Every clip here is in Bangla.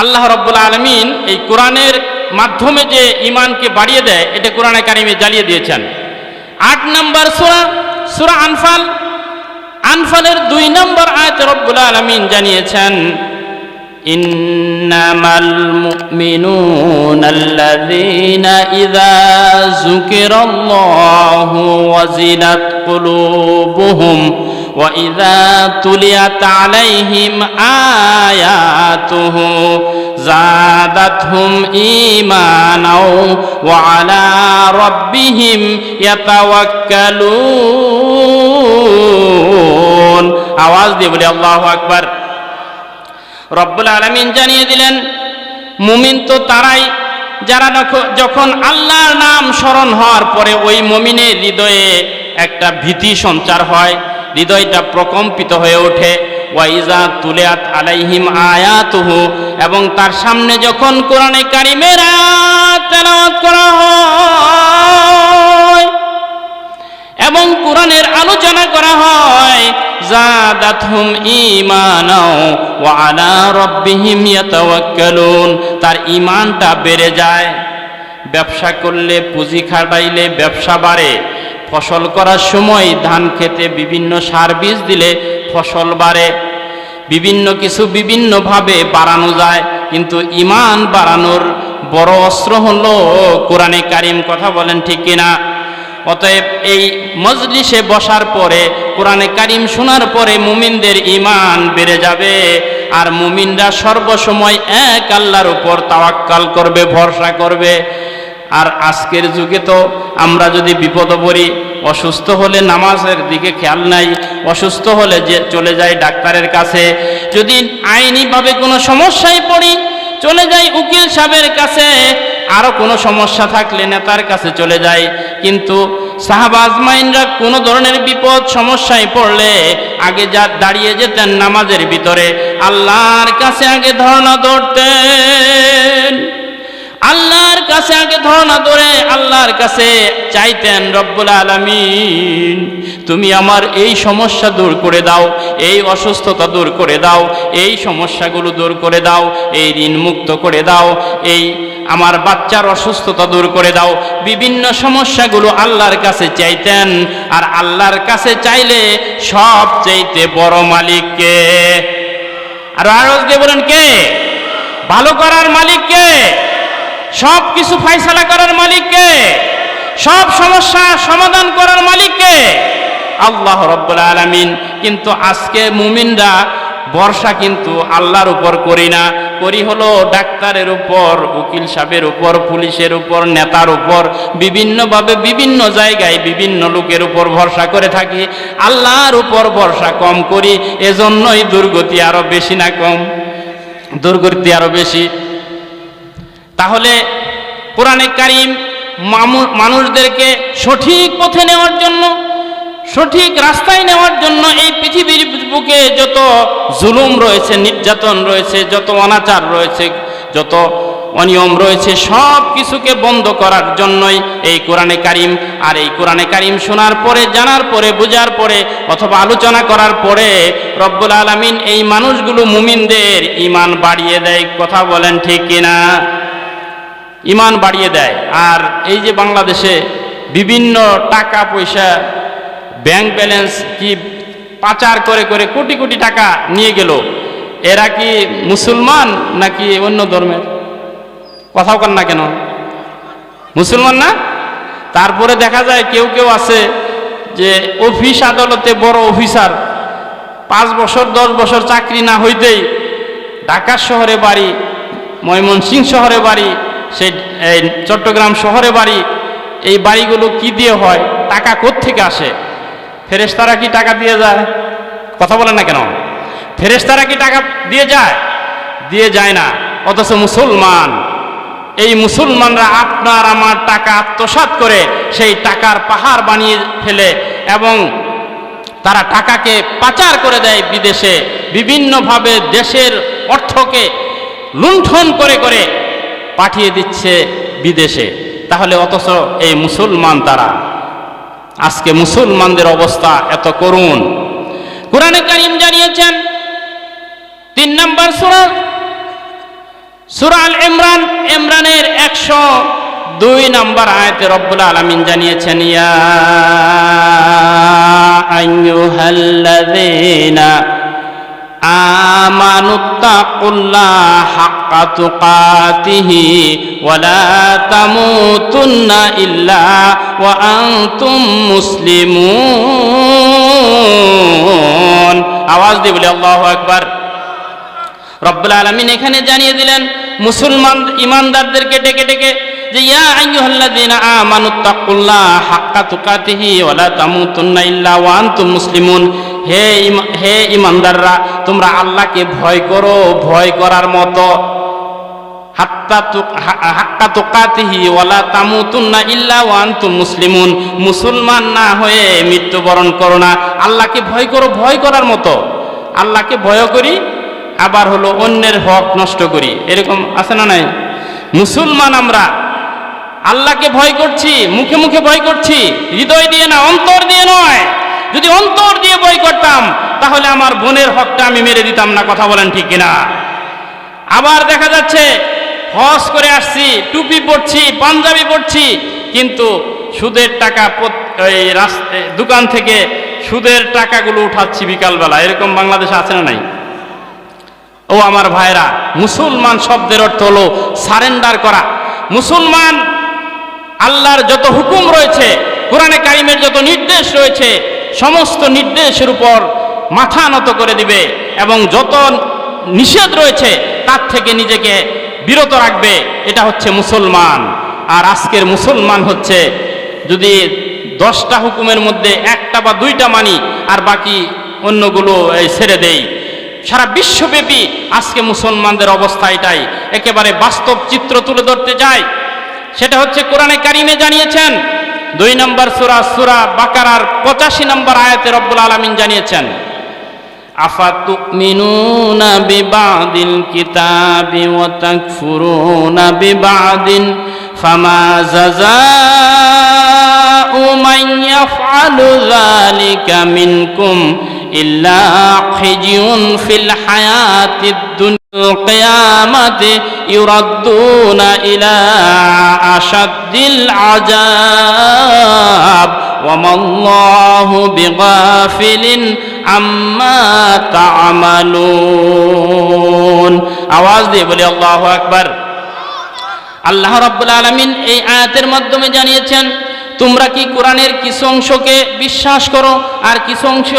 আল্লাহ রব্বুল আলমিন এই কোরআনের মাধ্যমে যে ইমানকে বাড়িয়ে দেয় এটা কোরআনে কারিমে জ্বালিয়ে দিয়েছেন আট নম্বর সুরা সুরা আনফাল আনফালের দুই নম্বর আয়াত রব্বুল আলমিন জানিয়েছেন إنما المؤمنون الذين إذا ذكر الله وزلت قلوبهم وإذا تليت عليهم آياته زادتهم إيمانا وعلى ربهم يتوكلون আওয়াজ দিয়ে বলি আল্লাহু আকবার রব্বুল আলমিন জানিয়ে দিলেন মুমিন তো তারাই যারা নখ- যখন আল্লাহর নাম স্মরণ হওয়ার পরে ওই মুমিনের হৃদয়ে একটা ভীতি সঞ্চার হয় হৃদয়টা প্রকম্পিত হয়ে ওঠে। ওয়াইজা তুলিয়াত আলাইহিম আয়াতুহু এবং তার সামনে যখন কোরআনে কারিমের তেলাওয়াত করা হয় এবং কোরআনের আলোচনা করা হয় জাদাতহুম ঈমানাও ওয়া আলা রাব্বিহিম ইয়াতাওয়াক্কালুন, তার ঈমানটা বেড়ে যায়। ব্যবসা করলে পুঁজি খাটাইলে ব্যবসা বাড়ে ফসল করার সময় ধান খেতে বিভিন্ন সার বীজ দিলে ফসল বাড়ে। বিভিন্ন কিছু বিভিন্নভাবে বাড়ানো যায়, কিন্তু ইমান বাড়ানোর বড় অস্ত্র হলো কোরআনে কারিম কথা বলেন ঠিক কিনা? অতএব এই মজলিসে বসার পরে, কোরআনে কারিম শোনার পরে মুমিনদের ইমান বেড়ে যাবে আর মুমিনরা সর্বসময় এক আল্লাহর উপর তাওয়াক্কাল করবে, ভরসা করবে। আর আজকের যুগে তো আমরা যদি বিপদ পড়ি, অসুস্থ হলে নামাজের দিকে খেয়াল নাই, অসুস্থ হলে যে চলে যাই ডাক্তারের কাছে, যদি আইনিভাবে কোনো সমস্যায় পড়ি, চলে যাই উকিল সাহেবের কাছে আরও কোনো সমস্যা থাকলে নেতার কাছে চলে যায়। কিন্তু সাহাবাজমাইনরা কোনো ধরনের বিপদ, সমস্যায় পড়লে আগে যা দাঁড়িয়ে যেতেন নামাজের ভিতরে, আল্লাহর কাছে আগে ধর্ণা ধরতেন। আল্লাহর কাছে আগে ধরনা ধরে আল্লাহর কাছে চাইতেন, রব্বুল আলামিন, তুমি আমার এই সমস্যা দূর করে দাও, এই অসুস্থতা দূর করে দাও, এই সমস্যাগুলো দূর করে দাও, এই ঋণ মুক্ত করে দাও, এই আমার বাচ্চার অসুস্থতা দূর করে দাও। বিভিন্ন সমস্যাগুলো আল্লাহর কাছে চাইতেন, আর আল্লাহর কাছে চাইলে সব চাইতে বড় মালিককে। আর আরজ দিয়ে বলেন কে? ভালো করার মালিক কে সব কিছু ফাইসালা করার মালিককে, সব সমস্যা সমাধান করার মালিককে। আল্লাহ রব্বুল আলামিন কিন্তু আজকে মুমিনরা ভরসা কিন্তু আল্লাহর উপর করি না। করি হলো ডাক্তারের উপর, উকিল সাহেবের উপর, পুলিশের উপর, নেতার উপর, বিভিন্নভাবে বিভিন্ন জায়গায় বিভিন্ন লোকের উপর ভরসা করে থাকি। আল্লাহর উপর ভরসা কম করি, এজন্যই দুর্গতি আরও বেশি না কম। দুর্গতি আরও বেশি। তাহলে কোরআনে কারিম মানুষদেরকে সঠিক পথে নেওয়ার জন্য, সঠিক রাস্তায় নেওয়ার জন্য এই পৃথিবীর বুকে যত জুলুম রয়েছে, নির্যাতন রয়েছে, যত অনাচার রয়েছে, যত অনিয়ম রয়েছে, সব কিছুকে বন্ধ করার জন্যই এই কোরআনে কারিম। আর এই কোরআনে কারিম শোনার পরে, জানার পরে, বোঝার পরে, অথবা আলোচনা করার পরে রব্বুল আলমিন এই মানুষগুলো মুমিনদের ইমান বাড়িয়ে দেয়। কথা বলেন ঠিক কিনা? ইমান বাড়িয়ে দেয়। আর এই যে বাংলাদেশে বিভিন্ন টাকা পয়সা ব্যাংক ব্যালেন্স কি পাচার করে করে কোটি কোটি টাকা নিয়ে গেল, এরা কি মুসলমান নাকি অন্য ধর্মের? কথাও কর না কেন? মুসলমান না? তারপরে দেখা যায় কেউ কেউ আছে যে অফিস আদালতে বড় অফিসার, পাঁচ বছর, দশ বছর চাকরি না হইতেই ঢাকা শহরে বাড়ি, ময়মনসিংহ শহরে বাড়ি সেই এই চট্টগ্রাম শহরে বাড়ি, এই বাড়িগুলো কি দিয়ে হয়, টাকা থেকে আসে? ফেরেশতারা কি টাকা দিয়ে যায়? কথা বলে না কেন? ফেরেশতারা কি টাকা দিয়ে যায়? দিয়ে যায় না, অথচ মুসলমান, এই মুসলমানরা আপনার আমার টাকা আত্মসাৎ করে সেই টাকার পাহাড় বানিয়ে ফেলে এবং তারা টাকাকে পাচার করে দেয় বিদেশে, বিভিন্নভাবে দেশের অর্থকে লুণ্ঠন করে করে পাঠিয়ে দিচ্ছে বিদেশে। তাহলে অথচ এই মুসলমান তারা? আজকে মুসলমানদের অবস্থা এত করুণ। কোরআনে কারিম জানিয়েছেন, তিন নম্বর সুরা সুরাল ইমরান, ইমরানের একশো দুই নম্বর আয়তে রব্বুল আলমিন জানিয়েছেন, ইয়া আইয়ুহাল্লাযীনা আমানুত্তাকুল্লাহ হাক্কা তুকাতিহি ওয়ালা তামুতুন্না ইল্লা ওয়া আনতুম মুসলিমুন। আওয়াজ দিয়ে বলি, আল্লাহু আকবার। রব্বুল আলমিন এখানে জানিয়ে দিলেন, মুসলমান ইমানদারদেরকে ডেকে ডেকে যে, ইয়া আইয়ুহাল্লাযীনা আমানুত্তাকুল্লাহ হাক্কা তুকাতিহি ওয়ালা তামুতুন্না ইল্লা ওয়া আনতুম মুসলিমুন। হে হে ইমানদাররা, তোমরা আল্লাহকে ভয় করো, ভয় করার মতো। হাক্কা তুকাতিহি ওয়ালা তামুতুন্না ইল্লা ওয়া আনতুম মুসলিমুন। মুসলমান না হয়ে মৃত্যুবরণ করো না। আল্লাহকে ভয় করো, ভয় করার মতো। আল্লাহকে ভয় করি, আবার হলো অন্যের হক নষ্ট করি। এরকম আছে না নাই? মুসলমান আমরা, আল্লাহকে ভয় করছি, মুখে মুখে ভয় করছি, হৃদয় দিয়ে না, অন্তর দিয়ে নয়। যদি অন্তর দিয়ে বই করতাম, তাহলে আমার বোনের হকটা আমি মেরে দিতাম না, কথা বলেন ঠিক কিনা? আবার দেখা যাচ্ছে হজ করে আসছি, টুপি পরছি, পাঞ্জাবি পরছি, কিন্তু সুদের টাকা ওই দোকান থেকে সুদের টাকাগুলো উঠাচ্ছি বিকালবেলা। এরকম বাংলাদেশে আছে না নাই? ও আমার ভাইরা, মুসলমান শব্দের অর্থ হলো সারেন্ডার করা। মুসলমান আল্লাহর যত হুকুম রয়েছে, কোরআনে কারিমের যত নির্দেশ রয়েছে সমস্ত নির্দেশের উপর মাথা নত করে দিবে এবং যত নিষেধ রয়েছে, তার থেকে নিজেকে বিরত রাখবে। এটা হচ্ছে মুসলমান। আর আজকের মুসলমান হচ্ছে যদি দশটা হুকুমের মধ্যে একটা বা দুইটা মানি, আর বাকি অন্যগুলো ছেড়ে দেই। সারা বিশ্বব্যাপী আজকে মুসলমানদের অবস্থা এটাই। একেবারে বাস্তব চিত্র তুলে ধরতে যায় সেটা হচ্ছে কোরআনে কারিমে জানিয়েছেন দুই নম্বর সুরা সুরা বাকারার পঁচাশি নম্বর আয়াতে রব্বুল আলমিন জানিয়েছেন أفتؤمنون ببعض الكتاب وتكفرون ببعض فما جزاء من يفعل ذلك منكم إلا خزي في الحياة الدنيا কিয়ামতে ইউরাদ্দুনা ইলা আশাদ্দিল আযাব। ওয়া মাল্লাহু বিগাফিলিন আম্মা তা'মালুন আওয়াজ দিয়ে বলি, আল্লাহু আকবার। আল্লাহ রাব্বুল আলামিন এই আয়াতের মাধ্যমে জানিয়েছেন, তোমরা কি কোরআনের কিছু অংশকে বিশ্বাস করো? আর কিছু অংশ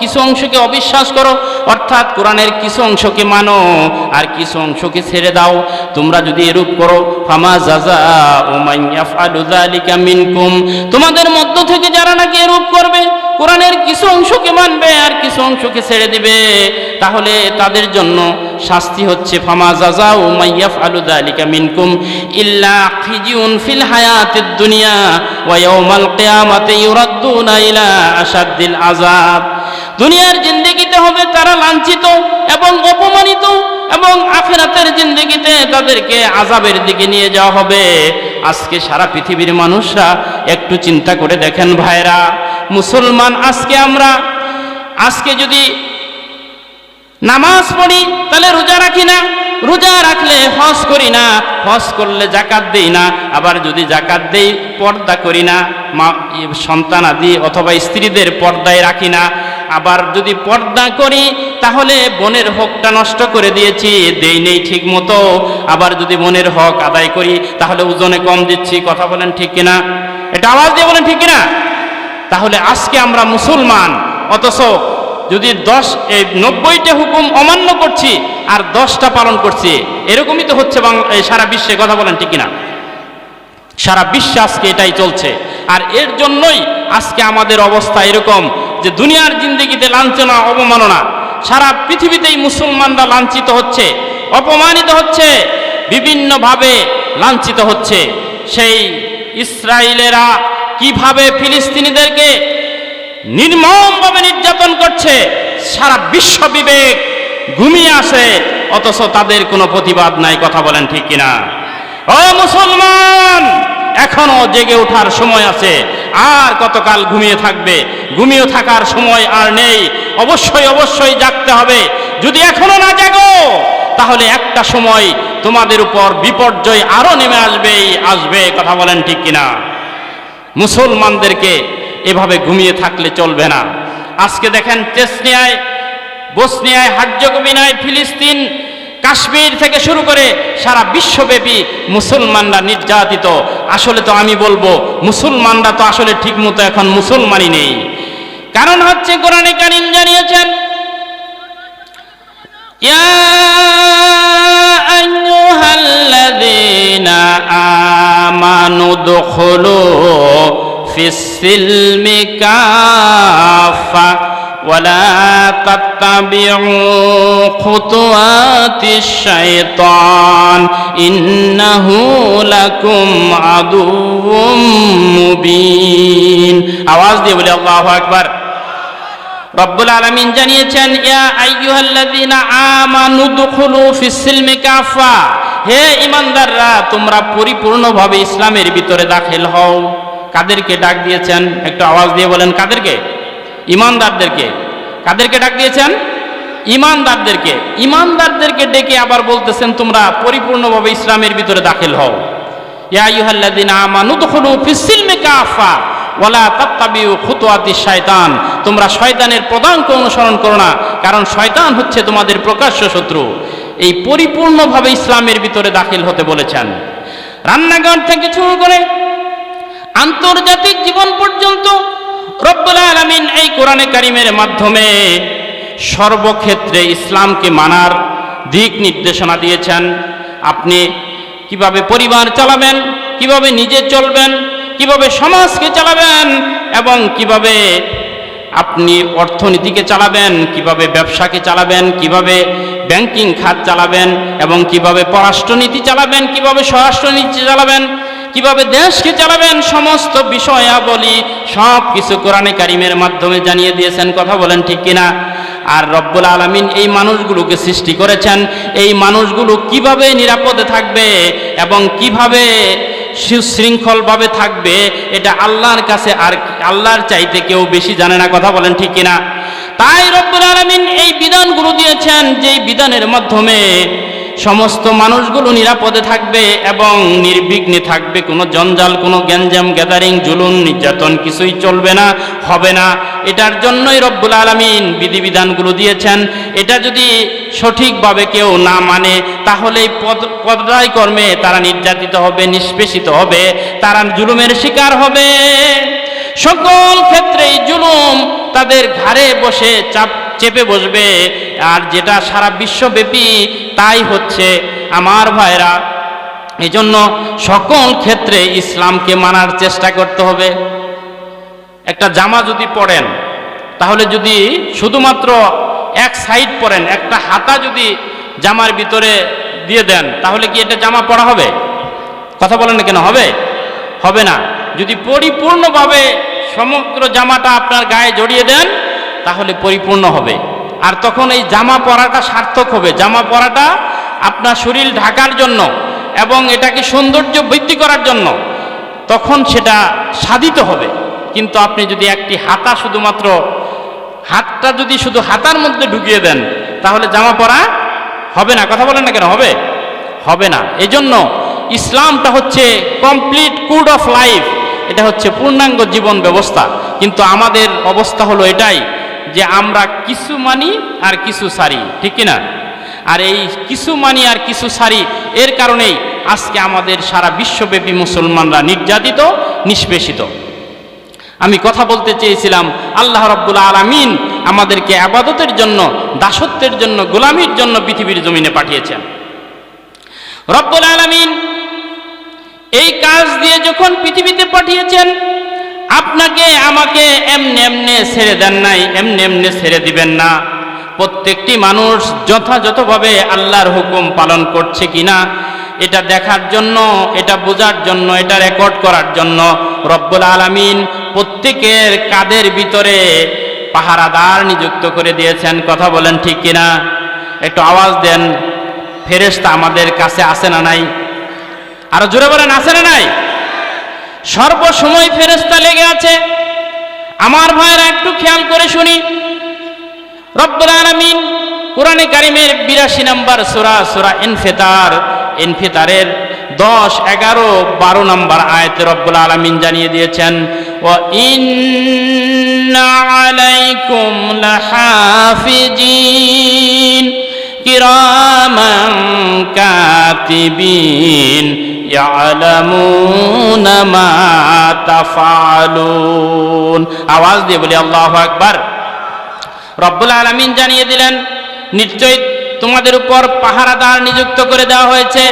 কিছু অংশকে অবিশ্বাস করো, অর্থাৎ কোরআনের কিছু অংশকে মানো, আর কিছু অংশকে ছেড়ে দাও। তোমরা যদি এরূপ করো, ফামা জাজা মিনকুম। তোমাদের মধ্য থেকে যারা নাকি এরূপ করবে, কোরআনের কিছু অংশকে মানবে, আর কিছু অংশকে ছেড়ে দিবে, তাহলে তাদের জন্য শাস্তি হচ্ছে ফামা জাজা ও মাইয়াফ আলু দালিকা মিনকুম। ইল্লা খিজিউন ফিল হায়াতিদ দুনিয়া ওয়া ইয়াউমাল কিয়ামাতি ইলা আশাদ্দিল আযাব। দুনিয়ার জিন্দেগিতে হবে তারা লাঞ্ছিত এবং অপমানিত এবং আখিরাতের জিন্দেগিতে তাদেরকে আজাবের দিকে নিয়ে যাওয়া হবে। আজকে সারা পৃথিবীর মানুষরা একটু চিন্তা করে দেখেন ভাইরা, মুসলমান আজকে আমরা, আজকে যদি নামাজ পড়ি তাহলে রোজা রাখি না রোজা রাখলে হজ করি না, হজ করলে জাকাত দেই না, আবার যদি জাকাত দেই, পর্দা করি না, মা সন্তান আদি অথবা স্ত্রীদের পর্দায় রাখি না, আবার যদি পর্দা করি, তাহলে বোনের হকটা নষ্ট করে দিয়েছি, দেই নেই ঠিক মতো, আবার যদি বোনের হক আদায় করি, তাহলে ওজনে কম দিচ্ছি, কথা বলেন ঠিক কিনা? এটা আওয়াজ দিয়ে বলেন ঠিক কিনা? তাহলে আজকে আমরা মুসলমান, অথচ যদি দশ, এই নব্বইটা হুকুম অমান্য করছি আর দশটা পালন করছি, এরকমই তো হচ্ছে সারা বিশ্বে কথা বলেন ঠিক কিনা? সারা বিশ্বে আজকে এটাই চলছে। আর এর জন্যই আজকে আমাদের অবস্থা এরকম যে দুনিয়ার জিন্দগিতে লাঞ্ছনা, অবমাননা, সারা পৃথিবীতেই মুসলমানরা লাঞ্ছিত হচ্ছে, অপমানিত হচ্ছে, বিভিন্নভাবে লাঞ্ছিত হচ্ছে। সেই ইসরায়েলেরা কীভাবে ফিলিস্তিনিদেরকে নির্মমভাবে নির্যাতন করছে, সারা বিশ্ব বিবেক ঘুমিয়ে আসে অথচ তাদের কোনো প্রতিবাদ নাই, কথা বলেন ঠিক কিনা? ও মুসলমান, এখনও জেগে ওঠার সময় আছে, আর কতকাল ঘুমিয়ে থাকবে? ঘুমিয়ে থাকার সময় আর নেই, অবশ্যই অবশ্যই জাগতে হবে। যদি এখনও না জাগো, তাহলে একটা সময় তোমাদের উপর বিপর্যয় আরও নেমে আসবেই, আসবে, কথা বলেন ঠিক কিনা? মুসলমানদেরকে এভাবে ঘুমিয়ে থাকলে চলবে না। আজকে দেখেন চেসনিয়ায়, বসনিয়ায় হার্জগোবিনায় ফিলিস্তিন, কাশ্মীর থেকে শুরু করে সারা বিশ্বব্যাপী মুসলমানরা নির্যাতিত। আসলে তো আমি বলব, মুসলমানরা তো আসলে ঠিক মতো এখন মুসলমানই নেই। কারণ হচ্ছে কোরআনে কারিম জানিয়েছেন আমানু দুখুলু ফিস-সিলমি কাফা ولا تتبعوا خطوات الشيطان إنه لكم عدو مبين আওয়াজ দিয়ে বলে আল্লাহু আকবার রব্বুল আলামিন জানিয়েছেন ইয়া আইয়ুহাল্লাযীনা আমানু দুখুলু ফিস সিলমি কাফা হে ঈমানদাররা তোমরা পরিপূর্ণভাবে ইসলামের ভিতরে দাখিল হও কাদেরকে ডাক দিয়েছেন? একটু আওয়াজ দিয়ে বলেন, কাদেরকে? ইমানদারদেরকে। কাদেরকে ডাক দিয়েছেন? ইমানদারদেরকে। ইমানদারদেরকে ডেকে আবার বলতেছেন, তোমরা পরিপূর্ণভাবে ইসলামের ভিতরে দাখিল হও। তোমরা শয়তানের অনুসরণ করো না, কারণ শয়তান হচ্ছে তোমাদের প্রকাশ্য শত্রু। এই পরিপূর্ণভাবে ইসলামের ভিতরে দাখিল হতে বলেছেন। রান্নাঘর থেকে শুরু করে আন্তর্জাতিক জীবন পর্যন্ত রব্বুল আলামিন এই কোরআনে কারিমের মাধ্যমে সর্বক্ষেত্রে ইসলামকে মানার দিক নির্দেশনা দিয়েছেন। আপনি কীভাবে পরিবার চালাবেন, কীভাবে নিজে চলবেন, কীভাবে সমাজকে চালাবেন এবং কীভাবে আপনি অর্থনীতিকে চালাবেন, কীভাবে ব্যবসাকে চালাবেন, কীভাবে ব্যাংকিং খাত চালাবেন এবং কীভাবে পররাষ্ট্রনীতি চালাবেন, কীভাবে স্বরাষ্ট্রনীতি চালাবেন কীভাবে দেশকে চালাবেন সমস্ত বিষয়াবলী সব কিছু কোরআনে কারিমের মাধ্যমে জানিয়ে দিয়েছেন, কথা বলেন ঠিক কিনা? আর রব্বুল আলমিন এই মানুষগুলোকে সৃষ্টি করেছেন। এই মানুষগুলো কীভাবে নিরাপদে থাকবে এবং কীভাবে সুশৃঙ্খলভাবে থাকবে, এটা আল্লাহর কাছে আর আল্লাহর চাইতে কেউ বেশি জানে না, কথা বলেন ঠিক কিনা? তাই রব্বুল আলমিন এই বিধানগুলো দিয়েছেন, যেই বিধানের মাধ্যমে সমস্ত মানুষগুলো নিরাপদে থাকবে এবং নির্বিঘ্নে থাকবে। কোনো জঞ্জাল, কোনো গ্যাঞ্জাম, গ্যাদারিং জুলুন নির্যাতন কিছুই চলবে না, হবে না। এটার জন্যই রব্বুল আলমিন বিধিবিধানগুলো দিয়েছেন। এটা যদি সঠিকভাবে কেউ না মানে তাহলে পদায় কর্মে তারা নির্যাতিত হবে, নিষ্পেষিত হবে, তারা জুলুমের শিকার হবে। সকল ক্ষেত্রেই জুলুম তাদের ঘাড়ে বসে চাপ চেপে বসবে। আর যেটা সারা বিশ্বব্যাপী, তাই হচ্ছে। আমার ভাইরা এই জন্য সকল ক্ষেত্রে ইসলামকে মানার চেষ্টা করতে হবে। একটা জামা যদি পরেন, তাহলে যদি শুধুমাত্র এক সাইড পরেন, একটা হাতা যদি জামার ভিতরে দিয়ে দেন, তাহলে কি এটা জামা পরা হবে? কথা বলেন না কেন, হবে? হবে না। যদি পরিপূর্ণভাবে সমগ্র জামাটা আপনার গায়ে জড়িয়ে দেন তাহলে পরিপূর্ণ হবে। আর তখন এই জামা পরাটা সার্থক হবে। জামা পরাটা আপনার শরীর ঢাকার জন্য এবং এটাকে সৌন্দর্য বৃদ্ধি করার জন্য তখন সেটা সাধিত হবে। কিন্তু আপনি যদি একটি হাতা শুধুমাত্র হাতটা যদি শুধু হাতার মধ্যে ঢুকিয়ে দেন, তাহলে জামা পরা হবে না। কথা বলেন না কেন? হবে? হবে না। এজন্য ইসলামটা হচ্ছে কমপ্লিট কুড অফ লাইফ এটা হচ্ছে পূর্ণাঙ্গ জীবন ব্যবস্থা। কিন্তু আমাদের অবস্থা হলো এটাই। যে আমরা কিছু মানি আর কিছু সারি, ঠিক কিনা? আর এই কিছু মানি আর কিছু সারি, এর কারণেই আজকে আমাদের সারা বিশ্বব্যাপী মুসলমানরা নির্যাতিত, নিষ্পেষিত। আমি কথা বলতে চেয়েছিলাম, আল্লাহ রব্বুল আলমিন আমাদেরকে আবাদতের জন্য, দাসত্বের জন্য, গোলামির জন্য পৃথিবীর জমিনে পাঠিয়েছেন। রব্বুল আলমিন এই কাজ দিয়ে যখন পৃথিবীতে পাঠিয়েছেন আপনাকে, আমাকে এমনি এমনি ছেড়ে দেন নাই, এমনি এমনি ছেড়ে দিবেন না। প্রত্যেকটি মানুষ যথাযথভাবে আল্লাহর হুকুম পালন করছে কিনা, এটা দেখার জন্য, এটা বোঝার জন্য, এটা রেকর্ড করার জন্য রব্বুল আলমিন প্রত্যেকের কাদের ভিতরে পাহারাদার নিযুক্ত করে দিয়েছেন, কথা বলেন ঠিক কিনা? একটু আওয়াজ দেন, ফেরেশতা আমাদের কাছে আসে না নাই? আরও জোরে বলেন আসে না নাই? সর্বসময় ফেরেস্তা লেগে আছে। আমার ভাইয়েরা একটু খেয়াল করে শুনি। রব্বুল আলামিন কোরআনে কারিমের বিরাশি নম্বর সুরা সুরা ইনফেতার, ইনফিতারের দশ, এগারো, বারো নম্বর আয়তে রব্বুল আলমিন জানিয়ে দিয়েছেন ও আলাইকুম লাহাফিজিন কিরামান কাতিবিন। يعلمون ما تفعلون আওয়াজ দিয়ে বলি আল্লাহু আকবার রব্বুল আলামিন জানিয়ে দিলেন নিশ্চয়ই তোমাদের উপর পাহারাদার নিযুক্ত করে দেওয়া হয়েছে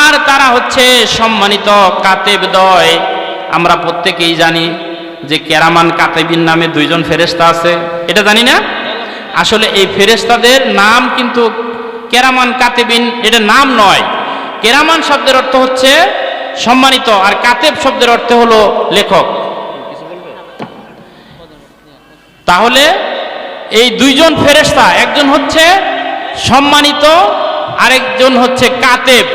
আর তারা হচ্ছে সম্মানিত কাতেব দয় আমরা প্রত্যেকেই জানি যে কেরামান কাতেবিন নামে দুইজন ফেরেস্তা আছে এটা জানি না আসলে এই ফেরেস্তাদের নাম কিন্তু কেরামান কাতেবিন এটা নাম নয় কেরামান শব্দের অর্থ হচ্ছে সম্মানিত, আর কাতেব শব্দের অর্থ হলো লেখক। তাহলে এই দুইজন ফেরেশতা, একজন হচ্ছে সম্মানিত, আরেকজন হচ্ছে কাতেব।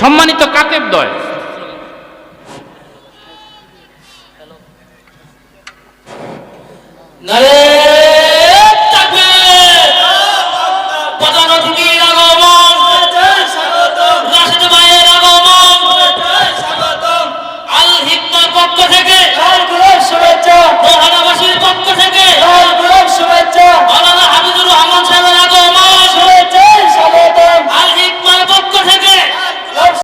সম্মানিত কাতেব দয় নারে শুভেচ্ছা। মৌলানা হাবিজুর রহমান সাহেবের